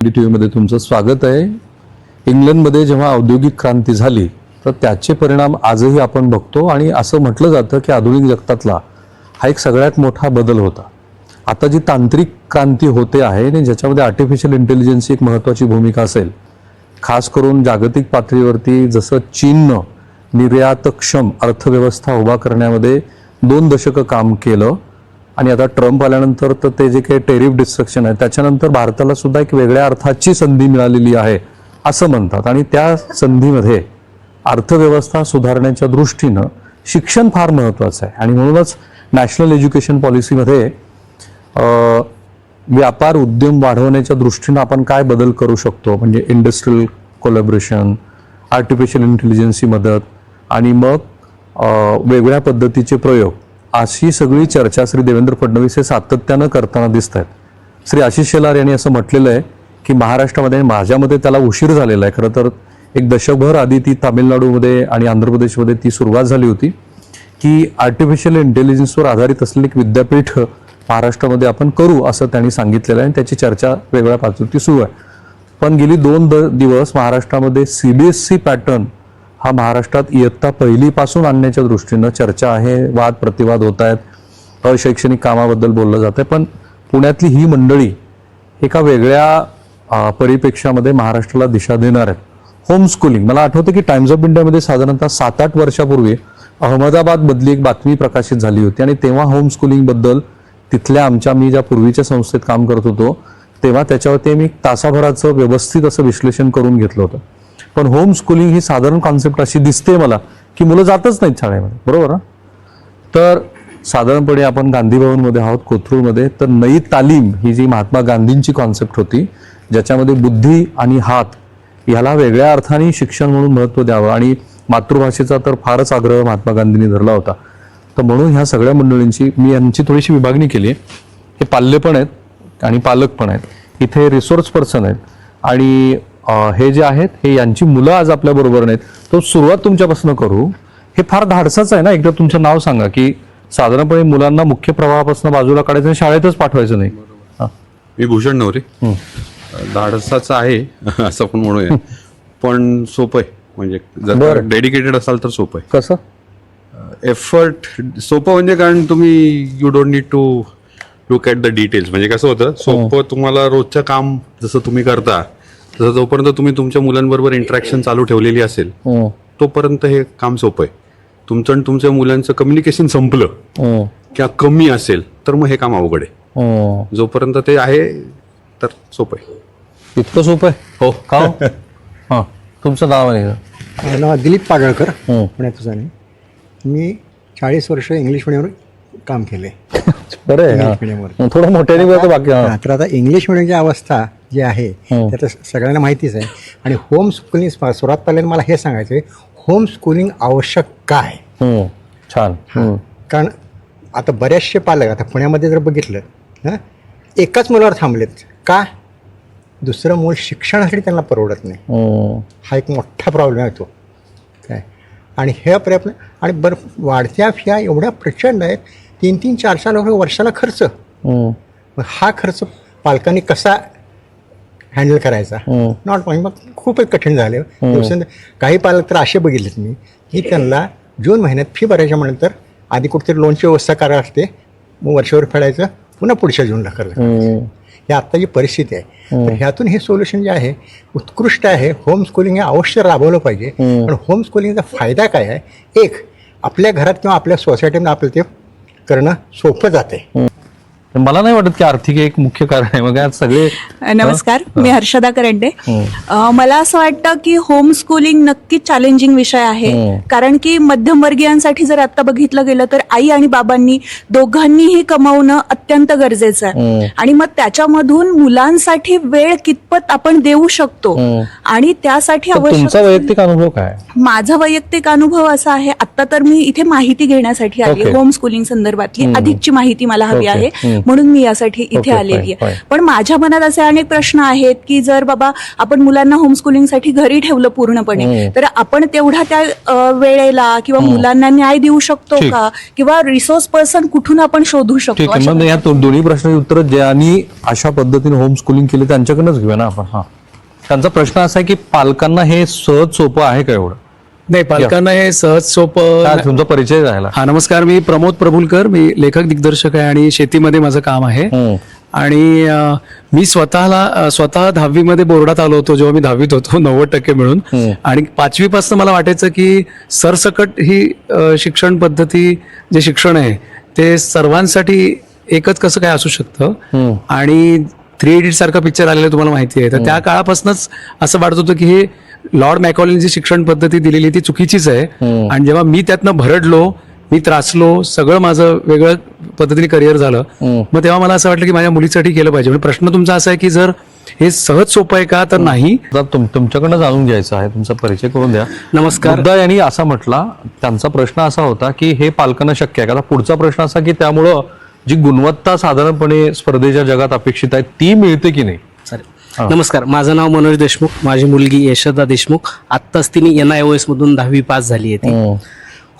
T व्हीमध्ये तुमचं स्वागत आहे. इंग्लंडमध्ये जेव्हा औद्योगिक क्रांती झाली तर त्याचे परिणाम आजही आपण बघतो आणि असं म्हटलं जातं की आधुनिक जगतातला हा एक सगळ्यात मोठा बदल होता. आता जी तांत्रिक क्रांती होते आहे आणि ज्याच्यामध्ये आर्टिफिशियल इंटेलिजन्सची एक महत्त्वाची भूमिका असेल खास करून जागतिक पातळीवरती जसं चीननं निर्यातक्षम अर्थव्यवस्था उभा करण्यामध्ये दोन दशकं काम केलं आणि आता ट्रम्प आल्यानंतर तर ते जे काही टेरिफ डिस्ट्रक्शन आहे त्याच्यानंतर भारताला सुद्धा एक वेगळ्या अर्थाची संधी मिळालेली आहे असं म्हणतात. आणि त्या संधीमध्ये अर्थव्यवस्था सुधारण्याच्या दृष्टीनं शिक्षण फार महत्त्वाचं आहे. आणि म्हणूनच नॅशनल एज्युकेशन पॉलिसीमध्ये व्यापार उद्यम वाढवण्याच्या दृष्टीनं आपण काय बदल करू शकतो? म्हणजे इंडस्ट्रियल कोलॅबरेशन आर्टिफिशियल इंटेलिजन्सची मदत आणि मग वेगळ्या पद्धतीचे प्रयोग. अशी सगळी चर्चा श्री देवेंद्र फडणवीस हे सातत्यानं करताना दिसत आहेत श्री आशिष शेलार यांनी असं म्हटलेलं आहे की महाराष्ट्रामध्ये माझ्यामध्ये त्याला उशीर झालेला आहे. खरं तर एक दशकभर आधी ती तामिळनाडूमध्ये आणि आंध्र प्रदेशमध्ये ती सुरुवात झाली होती की आर्टिफिशियल इंटेलिजन्सवर आधारित असलेलं एक विद्यापीठ महाराष्ट्रामध्ये आपण करू असं त्यांनी सांगितलेलं आहे आणि त्याची चर्चा वेगळ्या पातळीवरती सुरू आहे. पण गेली दोन द दिवस महाराष्ट्रामध्ये C B S C pattern हा महाराष्ट्रात इयत्ता पहिलीपासून आणण्याच्या दृष्टीनं चर्चा आहे वाद प्रतिवाद होत आहेत. अशैक्षणिक कामाबद्दल बोललं जातं पण पुण्यातली ही मंडळी एका वेगळ्या अ, परिप्रेक्ष्यामध्ये महाराष्ट्राला दिशा देणार आहेत. होमस्कूलिंग मला आठवतं की टाइम्स ऑफ इंडियामध्ये साधारणतः सात आठ वर्षापूर्वी अहमदाबादमधली एक बातमी प्रकाशित झाली होती आणि तेव्हा होमस्कूलिंगबद्दल तिथल्या आमच्या मी ज्या पूर्वीच्या संस्थेत काम करत होतो तेव्हा त्याच्यावरती मी तासाभराचं व्यवस्थित असं विश्लेषण करून घेतलं होतं. पण होम स्कूलिंग ही साधारण कॉन्सेप्ट अशी दिसते मला की मुलं जातच नाहीत शाळेमध्ये. बरोबर ना? तर साधारणपणे आपण गांधी भवनमध्ये आहोत कोथरूडमध्ये तर नई तालीम ही जी महात्मा गांधींची कॉन्सेप्ट होती ज्याच्यामध्ये बुद्धी आणि हात याला वेगळ्या अर्थाने शिक्षण म्हणून महत्त्व द्यावं. आणि मातृभाषेचा तर फारच आग्रह महात्मा गांधींनी धरला होता. तर म्हणून ह्या सगळ्या मंडळींची मी यांची थोडीशी विभागणी केली आहे. हे पाल्य पण आहेत आणि पालक पण आहेत. इथे रिसोर्स पर्सन आहेत. आणि हे जे आहेत हे यांची मुलं आज आपल्या बरोबर नाहीत. तो सुरुवात तुमच्यापासून करू. हे फार धाडसाच आहे ना? एकदा तुमचं नाव सांगा की साधारणपणे मुलांना मुख्य प्रवाहापासून बाजूला काढायचं आणि शाळेतच पाठवायचं नाही. मी भूषण नवरे. धाडसाचं आहे असं पण म्हणूया. पण सोपं आहे. म्हणजे जर. डेडिकेटेड असाल तर सोपं कसं? आहे एफर्ट सोपं म्हणजे कारण तुम्ही you don't need to look at the details म्हणजे कसं होतं? सोपं तुम्हाला रोजचं काम जसं तुम्ही करता तसं जोपर्यंत तुम्ही तुमच्या मुलांबरोबर इंटरॅक्शन चालू ठेवलेली असेल हं, तोपर्यंत हे काम सोपं आहे तुमचं आणि तुमच्या मुलांचं कम्युनिकेशन संपलं हं, किंवा कमी असेल तर मग हे काम अवघड आहे हं. जोपर्यंत ते आहे तर सोपं आहे इतकं सोपं आहे हो का हो? हां तुमचं नाव आहे का? माझं नाव दिलीप पाडळकर हं. पुण्यातच आहे मी चाळीस वर्ष इंग्लिश मिडियमवर काम केले बरं आहे इंग्लिश हां. थोडं मोठ्याने बोलतो बाकी हां. तर आता इंग्लिश मिडियमची अवस्था जी आहे हं. त्यात सगळ्यांना माहितीच आहे आणि होम स्कूलिंग सुरुवात पहिल्यांदा मला हे सांगायचं आहे होम स्कूलिंग आवश्यक काय हं. छान. कारण आता बऱ्याचशे पालक आता पुण्यामध्ये जर बघितलं हां एकाच मुलावर थांबलेत का दुसरं मूल शिक्षणासाठी त्यांना परवडत नाही हं. हा एक मोठा प्रॉब्लेम आहे तो काय आणि हे प्रयत्न आणि बरं वाढत्या फिया एवढ्या प्रचंड आहेत तीन तीन चार चार वर्षाला खर्च. मग हा खर्च पालकांनी कसा हँडल करायचा. हं. नॉट म्हणजे मग खूपच कठीण झाले. दिवसेंद काही पालक तर असे बघितलेत मी की त्यांना जून महिन्यात फी भरायच्या म्हणल्यानंतर आधी कुठेतरी लोनची व्यवस्था करायला लागते. मग वर्षभर फेडायचं पुन्हा पुढच्या जूनला हं. ही आत्ताची परिस्थिती आहे तर ह्यातून हे सोल्युशन जे आहे उत्कृष्ट आहे. होम स्कूलिंग हे अवश्य राबवलं पाहिजे. पण होम स्कूलिंगचा फायदा काय आहे? एक आपल्या घरात किंवा आपल्या सोसायटीमध्ये आपल्याला ते करणं सोपं जाते मला नाही वाटत की आर्थिक एक मुख्य कारण आहे मग आज सगळे नमस्कार मी हर्षदा करंडे हं. मला असं वाटतं की होम स्कूलिंग नक्कीच चॅलेंजिंग विषय आहे हं. कारण की मध्यमवर्गीयांसाठी जर आता बघितलं गेलं तर आई आणि बाबांनी दोघांनीही कमावणं अत्यंत गरजेचं हं. आहे आणि मग त्याच्यामधून मुलांसाठी वेळ कितपत आपण देऊ शकतो हं. आणि त्यासाठी आवश्यक तुमचा वैयक्तिक अनुभव काय माझा वैयक्तिक अनुभव असा आहे आता तर मी इथे माहिती घेण्यासाठी आली. होम स्कूलिंग संदर्भातली अधिकची माहिती मला हवी. आहे. म्हणून मी यासाठी इथे आलेली आहे. पण माझ्या मनात असे अनेक प्रश्न आहेत की जर बाबा आपण मुलांना होमस्कूलिंगसाठी घरी ठेवलं पूर्णपणे तर आपण तेवढा त्या वेळेला किंवा मुलांना न्याय देऊ शकतो. का? किंवा रिसोर्स पर्सन कुठून आपण शोधू शकतो? या दोन्ही प्रश्नाची उत्तर ज्यांनी अशा पद्धतीने होम स्कूलिंग केली त्यांच्याकडनंच घेऊया ना आपण हा. त्यांचा प्रश्न असा आहे की पालकांना हे सहज सोपं आहे का एवढं? नाही पालकांना हे सहज सोपं तुमचा परिचय राहिला हा नमस्कार मी प्रमोद प्रभुलकर मी लेखक दिग्दर्शक आहे आणि शेतीमध्ये माझं काम आहे. हम्म. आणि मी स्वतःला स्वतः दहावीमध्ये बोर्डात आलो होतो जेव्हा मी दहावीत होतो नव्वद टक्के मिळून. आणि पाचवीपासून मला वाटायचं की सरसकट ही शिक्षण पद्धती जे शिक्षण आहे ते सर्वांसाठी एकच कसं काय असू शकतं? आणि थ्री इडियट सारखा पिक्चर आलेला तुम्हाला माहिती आहे. तर त्या काळापासूनच असं वाटत होतं की हे लॉर्ड मॅकॉलिन जी शिक्षण पद्धती दिलेली ती चुकीचीच आहे. आणि जेव्हा मी त्यातनं भरडलो मी त्रासलो सगळं माझं वेगळं पद्धतीने करिअर झालं मग तेव्हा मला असं वाटलं की माझ्या मुलीसाठी केलं पाहिजे. म्हणजे प्रश्न तुमचा असा आहे की जर हे सहज सोपं आहे का तर नाही. तुमच्याकडनं जाणून घ्यायचं आहे तुमचा परिचय करून द्या. नमस्कार. यांनी असा म्हटला त्यांचा प्रश्न असा होता की हे पालकांना शक्य आहे का? पुढचा प्रश्न असा की त्यामुळं जी गुणवत्ता साधारणपणे स्पर्धेच्या जगात अपेक्षित आहे ती मिळते की नाही? नमस्कार माझं नाव मनोज देशमुख माझी मुलगी यशोदा देशमुख. आत्ताच तिने एन आय ओ एस मधून दहावी पास झाली आहे ती.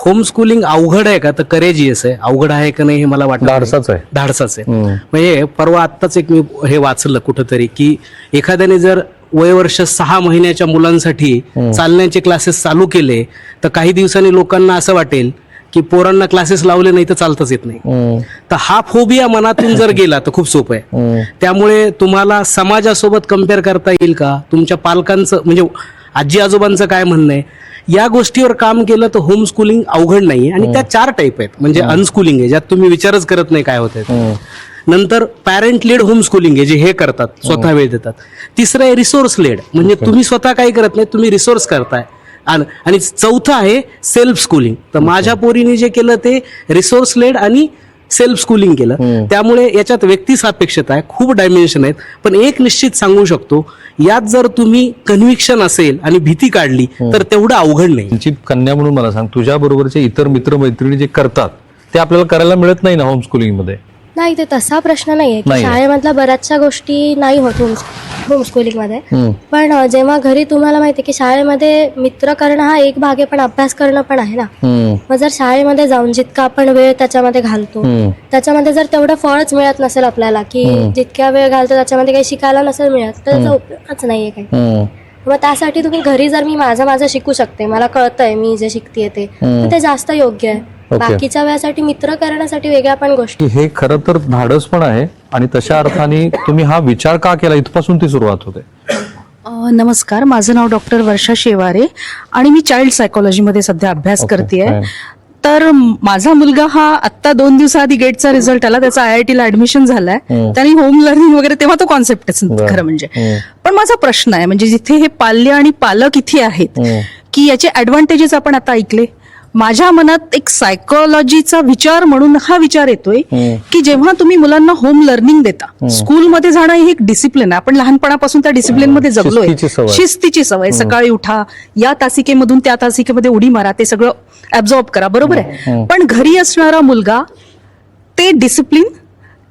होम स्कूलिंग अवघड आहे का? तर करेजियस आहे. अवघड आहे का नाही हे मला वाटतं धाडसाच आहे. धाडसाच आहे. म्हणजे परवा आत्ताच एक मी हे वाचलं कुठंतरी की एखाद्याने जर वयवर्ष सहा महिन्याच्या मुलांसाठी चालण्याचे क्लासेस चालू केले तर काही दिवसांनी लोकांना असं वाटेल की पोरांना क्लासेस लावले नाही तर चालताच येत नाही. तर हा फोबिया मनातून जर गेला तर खूप सोपं आहे. त्यामुळे तुम्हाला समाजासोबत कंपेअर करता येईल का? तुमच्या पालकांचं म्हणजे आजी आजोबांचं काय म्हणणं आहे? या गोष्टीवर काम केलं तर होम स्कूलिंग अवघड नाही आणि त्या चार टाईप आहेत. म्हणजे अनस्कूलिंग आहे ज्यात तुम्ही विचारच करत नाही काय होत नंतर पॅरेंट लेड होम स्कूलिंग आहे जे हे करतात स्वतः वेळ देतात. तिसरं आहे रिसोर्स लेड म्हणजे तुम्ही स्वतः काही करत नाही तुम्ही रिसोर्स करताय. आण- आणि चौथं आहे सेल्फ स्कूलिंग तर माझ्या पोरीने जे केलं ते resource led and self schooling केलं. त्यामुळे याच्यात व्यक्ती सापेक्षता आहे खूप डायमेन्शन आहेत. पण एक निश्चित सांगू शकतो यात जर तुम्ही कन्व्हिक्शन असेल आणि भीती काढली तर तेवढं अवघड नाही. त्यांची कन्या म्हणून मला सांग तुझ्या बरोबरचे इतर मित्र मैत्रिणी जे करतात ते आपल्याला करायला मिळत नाही ना होम स्कूलिंगमध्ये? नाही ते तसा प्रश्न नाहीये. शाळेमधल्या बऱ्याचशा गोष्टी नाही होत होम होमस्कूलिंगमध्ये. पण जेव्हा घरी तुम्हाला माहिती की शाळेमध्ये मित्र करणं हा एक भाग आहे पण अभ्यास करणं पण आहे ना. मग जर शाळेमध्ये जाऊन जितका आपण वेळ त्याच्यामध्ये घालतो. त्याच्यामध्ये जर तेवढं फळच मिळत नसेल आपल्याला की जितक्या वेळ घालतो त्याच्यामध्ये काही शिकायला नसेल मिळत तर त्याचा उपयोगच नाहीये काही. मग त्यासाठी तुम्ही घरी जर मी माझं माझं शिकू शकते मला कळतंय मी जे शिकते ते तर ते जास्त योग्य आहे. बाकीच्या वेळासाठी मित्र करण्यासाठी वेगळ्या पण गोष्टी. हे खरं तर धाडस पण आहे आणि तशा अर्थाने तुम्ही हा विचार का केला? इथपासून ती सुरुवात होते. नमस्कार. माझं नाव डॉक्टर वर्षा शेवारे आणि मी चाइल्ड सायकोलॉजीमध्ये सध्या अभ्यास Okay, करते. तर माझा मुलगा हा आत्ता दोन दिवसाआधी गेटचा रिझल्ट आला. त्याचा आय आय टीला ऍडमिशन झालाय. त्याने होम लर्निंग वगैरे तेव्हा तो कॉन्सेप्टच खरं म्हणजे. पण माझा प्रश्न आहे म्हणजे जिथे हे पाल्य आणि पालक इथे आहेत की याचे ऍडव्हान्टेजेस आपण आता ऐकले? माझ्या मनात एक सायकोलॉजीचा विचार म्हणून हा विचार येतोय की जेव्हा तुम्ही मुलांना होम लर्निंग देता स्कूलमध्ये जाणं ही एक डिसिप्लिन आहे. आपण लहानपणापासून त्या डिसिप्लिनमध्ये जगलोय. शिस्तीची सवय. सकाळी उठा या तासिकेमधून त्या तासिकेमध्ये उडी मारा ते सगळं ऍब्झॉर्ब करा. बरोबर आहे? पण घरी असणारा मुलगा ते डिसिप्लिन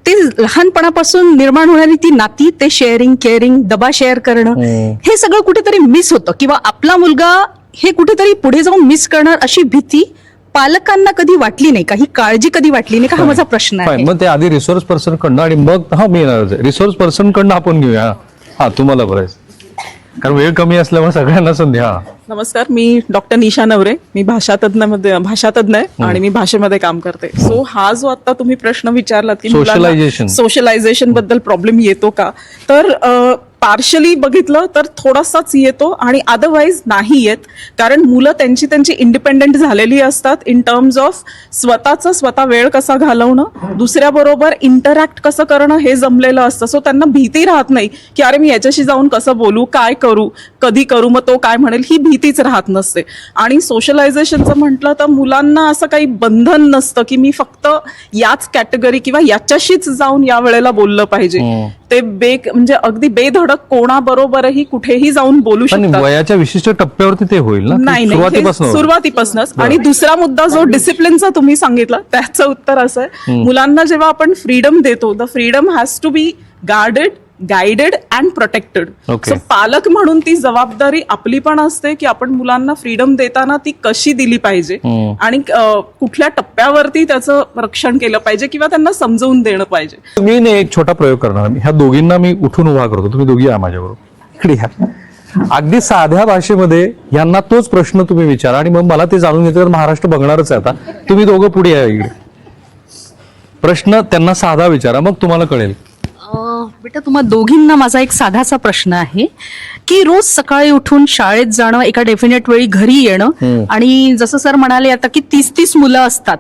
ते लहानपणापासून निर्माण होणारी ती नाती ते शेअरिंग केअरिंग डबा शेअर करणं हे. सगळं कुठेतरी मिस होतं. किंवा आपला मुलगा हे कुठेतरी पुढे जाऊन मिस करणार अशी भीती पालकांना कधी वाटली नाही का? ही काळजी कधी वाटली नाही का? हा माझा प्रश्न. आहे. मग ते आधी रिसोर्स पर्सन कडनं आणि मग हा मी येणार रिसोर्स पर्सन कडनं आपण घेऊया. हा तुम्हाला बरं कारण वेळ कमी असल्यामुळे सगळ्यांना संधी हा. नमस्कार मी डॉक्टर निशा नवरे. मी भाषातज्ञ भाषातज्ञ आहे आणि मी भाषेमध्ये काम करते. सो हा जो आता तुम्ही प्रश्न विचारलात की Socialization. सोशलायझेशनबद्दल प्रॉब्लेम येतो का? तर पार्शली बघितलं तर थोडासाच येतो आणि अदरवाईज नाही येत. कारण मुलं त्यांची त्यांची इंडिपेंडेंट झालेली असतात इन टर्म्स ऑफ स्वतःचं स्वतः वेळ कसा घालवणं दुसऱ्याबरोबर इंटरॅक्ट कसं करणं हे जमलेलं असतं. सो त्यांना भीती राहत नाही की अरे मी याच्याशी जाऊन कसं बोलू काय करू कधी करू मग तो काय म्हणेल ही भीतीच राहत नसते. आणि सोशलायझेशनचं म्हटलं तर मुलांना असं काही बंधन नसतं की मी फक्त याच कॅटेगरी किंवा याच्याशीच जाऊन या वेळेला बोललं पाहिजे. ते बे म्हणजे अगदी बेधडक धडक कोणाबरोबरही कुठेही जाऊन बोलू शकतात. वयाच्या विशिष्ट टप्प्यावरती ते होईल ना? नाही नाही सुरुवातीपासून सुरुवातीपासूनच. आणि दुसरा मुद्दा जो डिसिप्लिनचा तुम्ही सांगितला त्याचं उत्तर असं आहे. मुलांना जेव्हा आपण फ्रीडम देतो the freedom has to be guarded guided and protected Okay. So पालक म्हणून ती जबाबदारी आपली पण असते की आपण मुलांना फ्रीडम देताना ती कशी दिली पाहिजे आणि अं, कुठल्या टप्प्यावरती त्याचं रक्षण केलं पाहिजे किंवा त्यांना समजवून देणं पाहिजे. मी एक छोटा प्रयोग करणार मी ह्या दोघींना मी उठून उभा करतो. तुम्ही दोघी या माझ्याबरोबर. इकडे या. अगदी साध्या भाषेमध्ये यांना तोच प्रश्न तुम्ही विचारा आणि मग मला ते जाणून घ्यायचं तर महाराष्ट्र बघणारच आहे आता. तुम्ही दोघं पुढे या इकडे. प्रश्न त्यांना साधा विचारा मग तुम्हाला कळेल. बेटा तुम्हा दोघींना माझा एक साधासा प्रश्न आहे की रोज सकाळी उठून शाळेत जाणं एका डेफिनेट वेळी घरी येणं आणि जसं सर म्हणाले आता की तीस तीस मुलं असतात.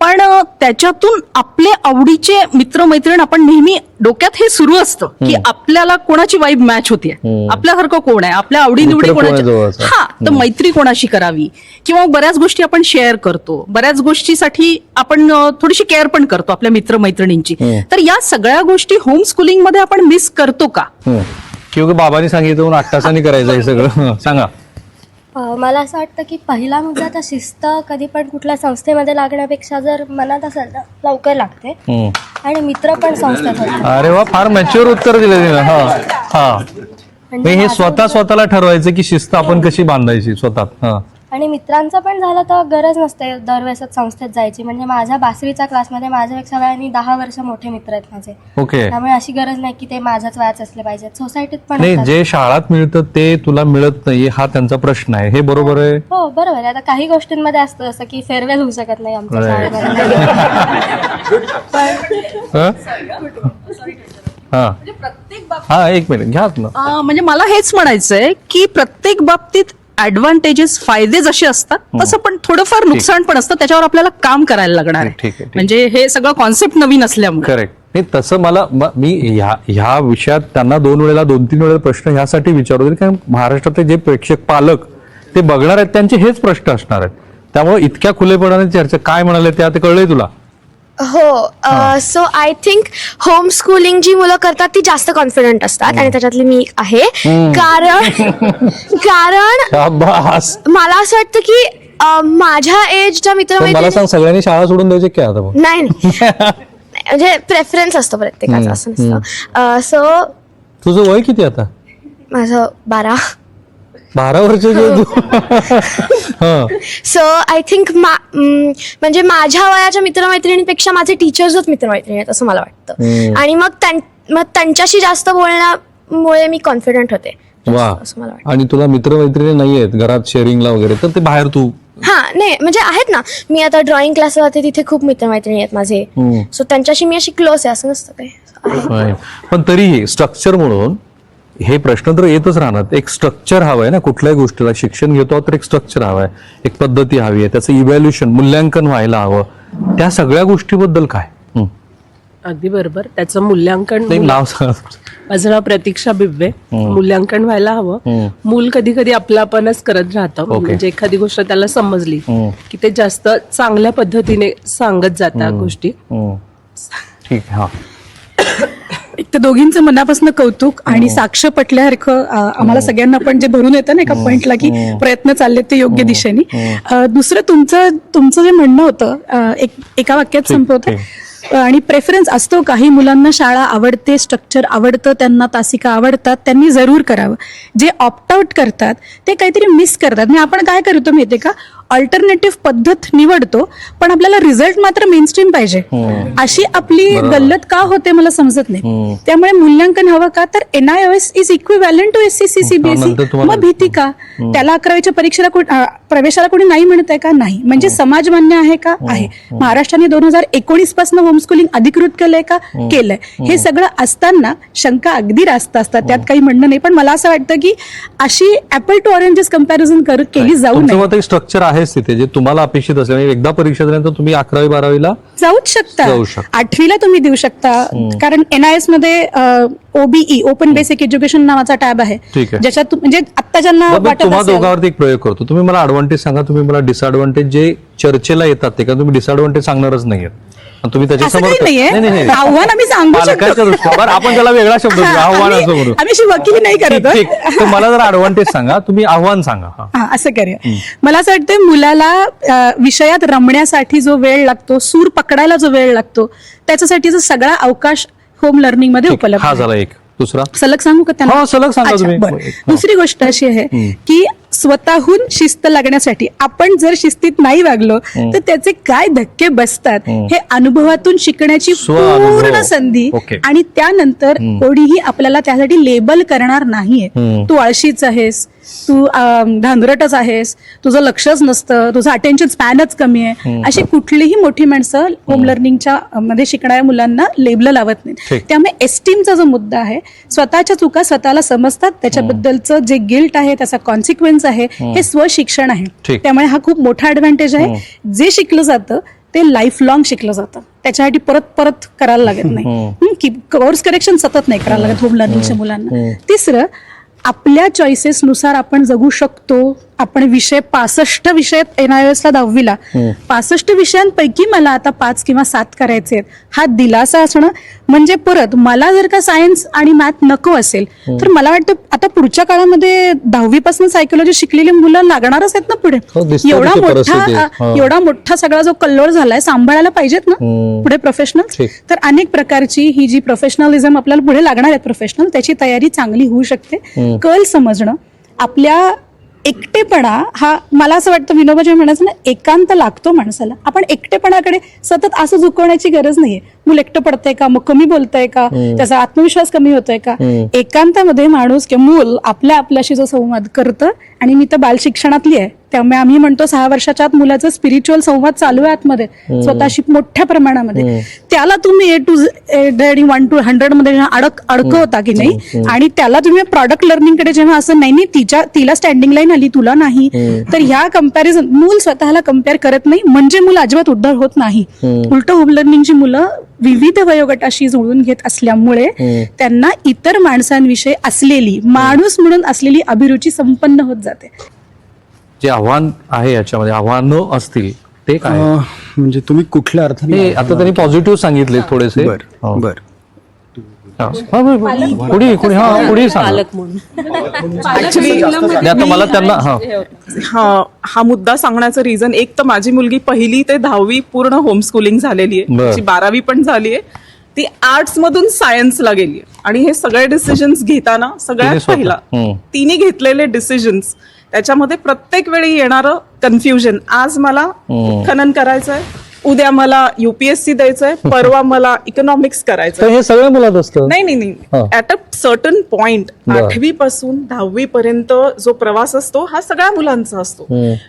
पण त्याच्यातून आपले आवडीचे मित्रमैत्रीण आपण नेहमी डोक्यात हे सुरू असतं की आपल्याला कोणाची वाईब मॅच होतीये. आपल्यासारखं कोण आहे? आपल्या आवडीनिवडी मित्र कोण आहे कोणाच्या जवळचा? हा तर मैत्री कोणाशी करावी? किंवा बऱ्याच गोष्टी आपण शेअर करतो. बऱ्याच गोष्टीसाठी आपण थोडीशी केअर पण करतो आपल्या मित्रमैत्रिणींची. तर या सगळ्या गोष्टी होम स्कूलिंगमध्ये आपण मिस करतो का. किंवा बाबांनी सांगितलं आठ तासांनी करायचं हे सगळं. सांगा. मला असं वाटतं की पहिला मुद्दा तर शिस्त कधी पण कुठल्या संस्थेमध्ये लागण्यापेक्षा जर मनात असेल तर लवकर लागते. हं. आणि मित्र पण संस्थेत अरे वा फार मॅच्युअर उत्तर दिलं तिनं. हा हा. म्हणजे हे स्वतः स्वतःला ठरवायचं की शिस्त आपण कशी बांधायची स्वतः हा. आणि मित्रांचं पण झालं तर गरज नसते दरवेळेस संस्थेत जायची. म्हणजे माझ्या बासरीच्या क्लासमध्ये माझ्यापेक्षा वयाने दहा वर्ष मोठे मित्र आहेत माझे. ओके. त्यामुळे अशी गरज नाही की ते माझ्याच वयाचे असले पाहिजेत. सोसायटीत पण नाही असतात. जे शाळात मिळतं ते तुला मिळत नाही हा त्यांचा प्रश्न आहे. हे बरोबर आहे? हो बरोबर आहे. आता काही गोष्टींमध्ये असतं जसं की फेअरवेल होऊ शकत नाही आमच्या Right. शाळेमध्ये. पण हं? हा हा एक मिनिट. घ्या ना. अ, म्हणजे मला हेच म्हणायचंय की प्रत्येक बाबतीत ऍडव्हान्टेजेस फायदे जसे असतात. तसं पण थोडंफार नुकसान पण असतं. त्याच्यावर आपल्याला काम करायला लागणार ठीक आहे. म्हणजे हे सगळं कॉन्सेप्ट नवीन असल्यामुळे. करेक्ट नाही तसं मला म- मी ह्या ह्या विषयात त्यांना दोन वेळेला दोन तीन वेळेला प्रश्न ह्यासाठी विचारतो कारण महाराष्ट्रातले जे प्रेक्षक पालक ते बघणार आहेत. त्यांचे हेच प्रश्न असणार आहेत. त्यामुळे इतक्या खुलेपणाने चर्चा काय म्हणाले ते आता कळलंय तुला. हो so I think home schooling जी मुलं करतात ती जास्त कॉन्फिडंट असतात आणि त्याच्यातली मी एक आहे कारण कारण शाबास. मला असं वाटतं की अ, माझ्या एजच्या पण मला मित्र सांग सगळ्यांनी शाळा सोडून द्यायची काय आता मग? नाही नाही. म्हणजे प्रेफरन्स असतो प्रत्येकाचा असं नसतं. सो तुझं वय किती आता? माझं बारा. बारा वर्षाचे हा. सो आय थिंक म्हणजे माझ्या वयाच्या मित्रमैत्रिणींपेक्षा माझे टीचर्सच मित्रमैत्रिणी आहेत असं मला वाटतं. आणि मग मग त्यांच्याशी जास्त बोलण्यामुळे मी कॉन्फिडंट होते. वा. आणि तुला मित्रमैत्रिणी नाही आहेत घरात शेअरिंगला वगैरे तर ते बाहेर तू. हा नाही म्हणजे आहेत ना. मी आता ड्रॉइंग क्लास जाते तिथे खूप मित्रमैत्रिणी आहेत माझे. सो त्यांच्याशी मी अशी क्लोज आहे असं नसतं काही. पण तरीही स्ट्रक्चर म्हणून हे प्रश्न तर येतच राहणार. एक स्ट्रक्चर हवं आहे ना कुठल्याही गोष्टीला शिक्षण घेतो तर एक स्ट्रक्चर हवं आहे एक पद्धती हवी आहे त्याचं इव्हॅल्युएशन मूल्यांकन व्हायला हवं. त्या सगळ्या गोष्टीबद्दल काय. अगदी बरोबर. त्याचं मूल्यांकन नाही, नाव माझं नाव प्रतीक्षा बिब्बे मूल्यांकन व्हायला हवं. मूल कधी कधी आपलापणच करत राहतं. म्हणजे एखादी गोष्ट त्याला समजली की ते जास्त चांगल्या पद्धतीने सांगत जातात गोष्टी. ठीक आहे हा. एक तर दोघींचं मनापासून कौतुक आणि साक्ष पटल्यासारखं आम्हाला सगळ्यांना पण जे भरून येतं ना एका पॉइंटला की प्रयत्न चाललेत ते योग्य दिशेने. दुसरं तुमचं तुमचं जे म्हणणं होतं एक एका वाक्यात संपवतं. आणि प्रेफरन्स असतो काही मुलांना शाळा आवडते स्ट्रक्चर आवडतं त्यांना तासिका आवडतात त्यांनी जरूर करावं. जे ऑप्ट आउट करतात ते काहीतरी मिस करतात. आणि आपण काय करतो माहितीये का? अल्टरनेटिव्ह पद्धत निवडतो पण आपल्याला रिझल्ट मात्र मेनस्ट्रीम पाहिजे. अशी आपली गल्लत का होते मला समजत नाही. त्यामुळे मूल्यांकन हवं का? तर NIOS is equivalent to S C C CBSE मग भीती का? त्याला अकरावीच्या परीक्षेला प्रवेशाला कोणी नाही म्हणत आहे का? नाही. म्हणजे समाज मान्य आहे का? आहे. महाराष्ट्राने दोन हजार एकोणीसपासून होमस्कुलिंग अधिकृत केलंय का? केलंय. हे. सगळं असताना शंका अगदी रास्त असतात. त्यात काही म्हणणं नाही. पण मला असं वाटतं की अशी ऍपल टू ऑरेंजेस कंपॅरिझन केली जाऊ नये. स्ट्रक्चर आहेच तिथे जे तुम्हाला अपेक्षित असेल. म्हणजे एकदा परीक्षा झाल्यानंतर तुम्ही अकरावी बारावीला जाऊच शकता. जाऊ शकता. आठवीला तुम्ही देऊ शकता. कारण एनआयएसमध्ये ओबीई ओपन बेसिक एज्युकेशन नावाचा टॅब आहे. ठीक आहे. ज्याच्यात तु- म्हणजे आता ज्यांना बरं, वाटत तुम्हा असेल दोघांवरती एक प्रयोग करतो. तुम्ही मला ऍडव्हान्टेज सांगा तुम्ही मला डिसएडव्हान्टेज जे चर्चेला येतात ते का तुम्ही डिसएडव्हान्टेज सांगणारच नाहीये तुम्ही त्याच्या असं नाहीये. आव्हान आम्ही सांगू पालकांच्या शकतो आपण त्याला वेगळा शब्द देऊ, आव्हान असं म्हणू आम्ही अशी वकिली नाही करत ठीक ठीक. तर मला जर ऍडव्हान्टेज सांगा तुम्ही आव्हान सांगा. हा. हा असं करूया. मला असं वाटतं मुलाला अ, विषयात रमण्यासाठी जो वेळ लागतो सूर पकडायला जो वेळ लागतो त्याच्यासाठीचा सगळा अवकाश होम लर्निंगमध्ये ठीक. उपलब्ध हा आहे. झाला एक. दुसरा? सलग सांगू का हो, सलग सांगा अच्छा, तुम्ही. बरं. दुसरी गोष्ट अशी आहे की स्वतःहून शिस्त लागण्यासाठी आपण जर शिस्तीत नाही वागलो तर त्याचे काय धक्के बसतात? हे. अनुभवातून शिकण्याची. पूर्ण संधी. आणि त्यानंतर कोणीही आपल्याला त्यासाठी लेबल करणार नाहीये. तू आळशीच आहेस तू अं, धांदरटच आहेस तुझं लक्षच नसतं तुझं अटेन्शन स्पॅनच कमी आहे. अशी कुठलीही मोठी माणसं होम लर्निंगच्या मध्ये शिकणाऱ्या मुलांना लेबल लावत नाहीत. ठीक. त्यामुळे एस्टीमचा जो मुद्दा आहे स्वतःच्या चुका स्वतःला समजतात त्याच्याबद्दलचं जे गिल्ट आहे त्याचा कॉन्सिक्वेन्स आहे हे स्वशिक्षण आहे. त्यामुळे हा खूप मोठा ऍडव्हान्टेज आहे. जे शिकलं जातं ते लाईफ लॉंग शिकलं जातं. त्याच्यासाठी परत परत करायला लागत नाही. कोर्स करेक्शन सतत नाही करायला लागत होम लर्निंगच्या मुलांना. तिसरं आपल्या चॉईसेसनुसार आपण जगू शकतो. आपण विषय पासष्ट विषय एनआयएसला दहावीला. पासष्ट विषयांपैकी मला आता पाच किंवा सात करायचे आहेत. हा दिलासा असणं म्हणजे परत मला जर का सायन्स आणि मॅथ नको असेल तर मला वाटतं आता पुढच्या काळामध्ये दहावीपासून सायकोलॉजी शिकलेली मुलं लागणारच आहेत ना पुढे. हो, एवढा मोठा हो. एवढा मोठा सगळा जो कल्लोळ झालाय सांभाळायला पाहिजेत ना पुढे प्रोफेशनल. तर अनेक प्रकारची ही जी प्रोफेशनलिझम आपल्याला पुढे लागणार आहेत प्रोफेशनल त्याची तयारी चांगली होऊ शकते. कल समजणं आपल्या एकटेपणा हा मला असं वाटतं विनोबाजी म्हणायचं ना एकांत लागतो माणसाला. आपण एकटेपणाकडे सतत असं झुकवण्याची गरज नाहीये. मूल एकटं पडतंय का? मग कमी बोलतंय का? त्याचा आत्मविश्वास कमी होतोय का? एकांतामध्ये माणूस किंवा मूल आपल्या आपल्याशी जो संवाद करतं आणि मी तर बालशिक्षणातली आहे. त्यामुळे आम्ही म्हणतो सहा वर्षाच्या आत मुलाचा स्पिरिच्युअल संवाद चालू आहे आतमध्ये. स्वतःशी मोठ्या प्रमाणामध्ये. त्याला तुम्ही ए टू आणि वन टू हंड्रेडमध्ये अडक अडकवता की नाही आणि त्याला तुम्ही प्रॉडक्ट लर्निंगकडे जेव्हा असं नाही नाही तिच्या तिला स्टँडिंग लाईन आली तुला नाही तर ह्या कंपॅरिझन मूल स्वतःला कंपेअर करत नाही म्हणजे मुलं अजिबात उद्धार होत नाही. उलट होम लर्निंगची मुलं विविध वयोगटाशी जुळून घेत असल्यामुळे त्यांना इतर माणसांविषयी असलेली माणूस म्हणून असलेली अभिरुची संपन्न होत जाते जे आव्हान आहे याच्यामध्ये आव्हानं असतील ते काय म्हणजे तुम्ही कुठल्या अर्थाने हे आता त्यांनी पॉझिटिव्ह सांगितले थोडेसे बर हो. हा. हा, बरं. पुढे पुढे हा पुढे सांगा. ऍक्च्युली नाही, आता मला त्यांना हा हा हा मुद्दा सांगण्याचं रिझन एक तर माझी मुलगी पहिली ते दहावी पूर्ण होमस्कूलिंग झालेली आहे बर. तिची बारावी पण झाली आहे ती आर्ट्स मधून सायन्सला गेली आणि हे सगळे डिसिजन्स घेताना तिने सगळ्यात स्वतः. पहिला हम्म. तिने घेतलेले डिसिजन्स त्याच्यामध्ये प्रत्येक वेळी येणारं कन्फ्युजन आज मला खनन करायचंय उद्या मला युपीएससी द्यायचंय परवा मला इकॉनॉमिक्स करायचंय. तर हे सगळ्या मुलात असतं? नाही नाही नाही. ऍट अ सर्टन पॉइंट बरं. आठवी पासून दहावी पर्यंत जो प्रवास असतो हा सगळ्या मुलांचा असतो.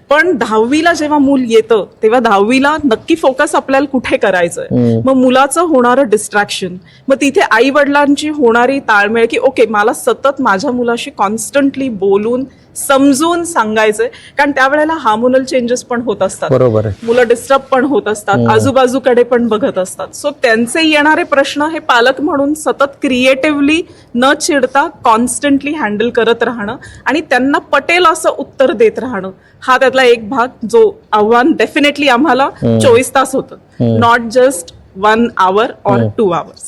पण दहावीला जेव्हा मूल येतं तेव्हा दहावीला नक्की फोकस आपल्याला कुठे करायचंय? मग मुलाचं होणारं डिस्ट्रॅक्शन मग तिथे आई वडिलांची होणारी ताळमेळ की ओके मला सतत माझ्या मुलाशी कॉन्स्टंटली बोलून समजून सांगायचंय. कारण त्यावेळेला हार्मोनल चेंजेस पण होत असतात. बरोबर मुलं डिस्टर्ब पण होत असतात. आजूबाजूकडे पण बघत असतात. सो त्यांचे येणारे प्रश्न हे पालक म्हणून सतत क्रिएटिव्हली न चिडता कॉन्स्टंटली हँडल करत राहणं आणि त्यांना पटेल असं उत्तर देत राहणं. हा त्यातला एक भाग जो आव्हान डेफिनेटली आम्हाला चोवीस तास होतं. Not just one hour or two hours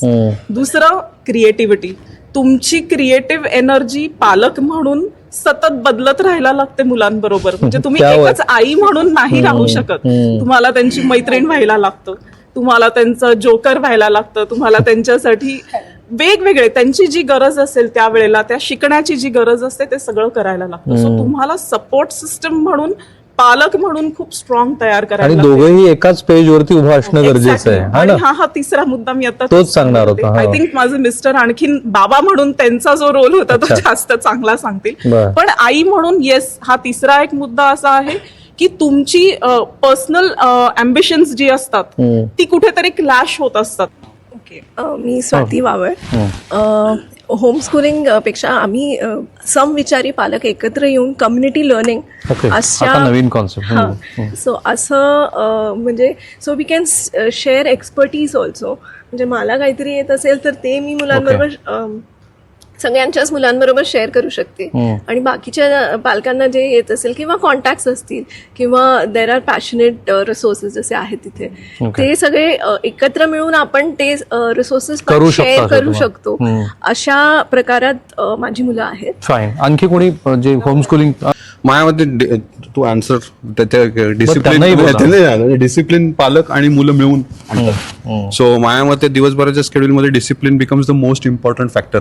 दुसरं क्रिएटिव्हिटी तुमची क्रिएटिव्ह एनर्जी पालक म्हणून सतत बदलत राहायला लागते मुलांबरोबर. म्हणजे तुम्ही. एकच आई म्हणून नाही राहू शकत. तुम्हाला त्यांची मैत्रीण व्हायला लागतं. तुम्हाला त्यांचं जोकर व्हायला लागतं. तुम्हाला त्यांच्यासाठी वेगवेगळे त्यांची जी गरज असेल त्यावेळेला त्या शिकण्याची जी गरज असते ते सगळं करायला लागतं. सो तुम्हाला सपोर्ट सिस्टम म्हणून पालक म्हणून खूप स्ट्रॉंग तयार आणि करायला. दोघंही एकाच पेज वरती उभं असणं गरजेचं आहे हा आणि ना हा हा तिसरा मुद्दा मी आता तोच सांगणार होता, आय. थिंक माझे मिस्टर आणखीन बाबा म्हणून त्यांचा जो रोल होता तो अच्छा. जास्त चांगला सांगतील बर. पण आई म्हणून येस हा तिसरा एक मुद्दा असा आहे की तुमची पर्सनल अम्बिशन्स जी असतात ती कुठेतरी क्लॅश होत असतात ओके मी स्वाती वावळ. होमस्कूलिंगपेक्षा आम्ही समविचारी पालक एकत्र येऊन कम्युनिटी लर्निंग आता नवीन कॉन्सेप्ट हां. सो असं अ, म्हणजे so we can share expertise also म्हणजे मला काहीतरी येत असेल तर ते मी मुलांबरोबर सगळ्यांच्याच मुलांबरोबर शेअर करू शकते. आणि बाकीच्या पालकांना जे येत असेल किंवा कॉन्टॅक्ट असतील किंवा देर आर पॅशनेट रिसोर्सेस जसे आहेत तिथे. ते सगळे अ, एकत्र मिळून आपण ते रिसोर्सेस शकता शेअर करू. शकतो. अशा प्रकारात अ, माझी मुलं आहेत. आणखी कोणी जे होमस्कूलिंग माझ्या मते टू आन्सर त्याच्या. डिसिप्लिन डिसिप्लिन पालक आणि मुलं मिळून सो माझ्या मते दिवसभराच्या schedule मध्ये discipline becomes the most important factor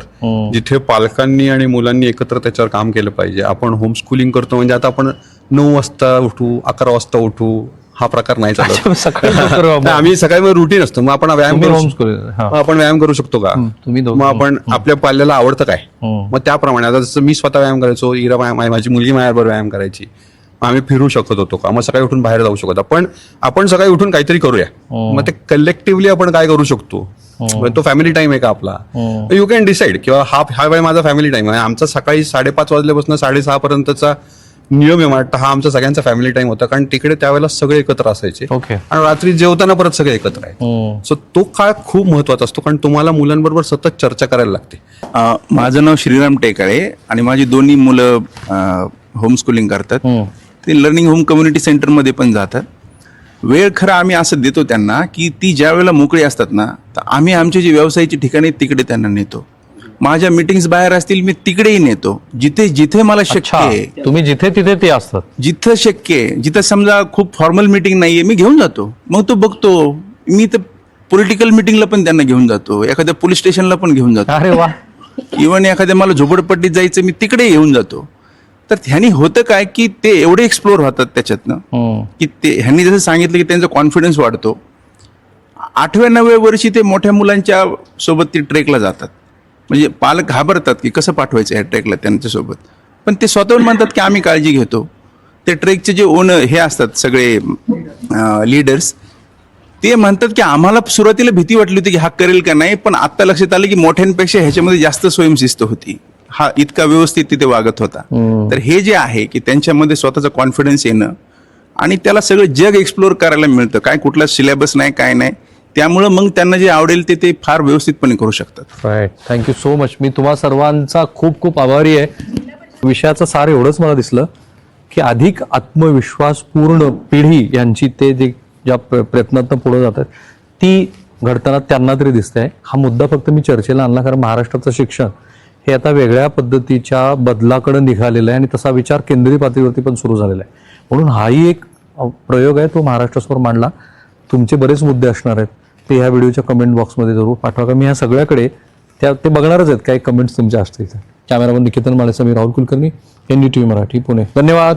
जिथे पालकांनी आणि मुलांनी एकत्र त्याच्यावर काम केलं पाहिजे. आपण होमस्कूलिंग करतो म्हणजे आता आपण नऊ वाजता उठू अकरा वाजता उठू हा प्रकार नाही चालत. सकाळी लवकर आम्ही सकाळी रुटीन असतो. मग आपण व्यायाम तुम्ही करू हा. मग आपण व्यायाम करू शकतो का? तुम्ही दोघं. मग आपण आपल्या पाल्याला आवडतं काय? मग त्याप्रमाणे आता जसं मी स्वतः व्यायाम करायचो इरा व्यायाम माझी मुलगी माझ्याबरोबर व्यायाम करायची. मग आम्ही फिरू शकत होतो का? मग सकाळी उठून बाहेर जाऊ शकत होतो. पण आपण सकाळी उठून काहीतरी करूया. मग ते कलेक्टिव्हली आपण काय करू शकतो? मग तो फॅमिली टाइम आहे का आपला? यू कॅन डिसाईड किंवा हा हा वेळ माझा फॅमिली टाइम आहे. आमचा सकाळी साडेपाच वाजल्यापासून साडेसहा पर्यंतचा नियम आहे वाटतं हा आमचा सगळ्यांचा फॅमिली टाइम होता. कारण तिकडे त्यावेळेला सगळे एकत्र असायचे. ओके आणि रात्री जेवताना परत सगळे एकत्र आहे. सो तो काळ खूप महत्त्वाचा असतो. कारण तुम्हाला मुलांबरोबर सतत चर्चा करायला लागते. अ, माझं नाव श्रीराम टेकाळे आणि माझी दोन्ही मुलं होमस्कूलिंग करतात. ते लर्निंग होम कम्युनिटी सेंटरमध्ये पण जातात. वेळ खरं आम्ही असं देतो त्यांना की ती ज्या वेळेला मोकळी असतात ना तर आम्ही आमचे जे व्यवसायाची ठिकाणी आहेत, तिकडे त्यांना नेतो. माझ्या मिटिंग्स बाहेर असतील मी तिकडेही नेतो. जिथे जिथे मला शक्य आहे. तुम्ही जिथे तिथे ते असतात. जिथं शक्य आहे. जिथं समजा खूप फॉर्मल मिटिंग नाहीये मी घेऊन जातो. मग तो बघतो. मी तर पॉलिटिकल मिटिंगला पण त्यांना घेऊन जातो. एखाद्या पोलीस स्टेशनला पण घेऊन जातो. अरे वा. इव्हन एखाद्या मला झोपडपट्टीत जायचं मी तिकडे येऊन जातो. तर ह्यानी होतं काय की ते एवढे एक्सप्लोर होतात त्याच्यातनं. की ते ह्यांनी जसं सांगितलं की त्यांचा कॉन्फिडन्स वाढतो. आठव्या नवव्या वर्षी ते मोठ्या मुलांच्या सोबत ते ट्रेकला जातात. म्हणजे पालक घाबरतात की कसं पाठवायचं ह्या ट्रेकला त्यांच्यासोबत? पण ते स्वतःहून म्हणतात की आम्ही काळजी घेतो. ते ट्रेकचे जे ओनर हे असतात सगळे लीडर्स ते म्हणतात की आम्हाला सुरुवातीला भीती वाटली होती की हा करेल का नाही पण आता लक्षात आलं की मोठ्यांपेक्षा ह्याच्यामध्ये जास्त स्वयंशिस्त होती. हा इतका व्यवस्थित तिथे वागत होता. तर हे जे आहे की त्यांच्यामध्ये स्वतःचा कॉन्फिडन्स येणं आणि त्याला सगळं जग एक्सप्लोर करायला मिळतं. काय कुठला सिलेबस नाही काय नाही. त्यामुळं मग त्यांना जे आवडेल ते ते फार व्यवस्थितपणे करू शकतात. Right thank you so much मी तुम्हा सर्वांचा खूप खूप आभारी आहे. विषयाचं सार एवढंच मला दिसलं की अधिक आत्मविश्वासपूर्ण पिढी यांची ते जे ज्या प्र- प्रयत्नातनं पुढे जातात ती घडताना त्यांना तरी दिसतंय हा मुद्दा फक्त मी चर्चेला आणला कारण महाराष्ट्राचं शिक्षण हे आता वेगळ्या पद्धतीच्या बदलाकडे निघालेलं आहे आणि तसा विचार केंद्रीय पातळीवरती पण सुरू झालेला आहे. म्हणून हाही एक प्रयोग आहे तो महाराष्ट्रासमोर मांडला. तुमचे बरेच मुद्दे असणार आहेत. ते ह्या व्हिडिओच्या कमेंट बॉक्समध्ये जरूर पाठवा. का मी ह्या सगळ्याकडे त्या ते बघणारच आहेत. काही कमेंट्स तुमच्या असतील कॅमेरामन निकेतन माळेसा मी Rahul Kulkarni N T V Marathi Pune. धन्यवाद.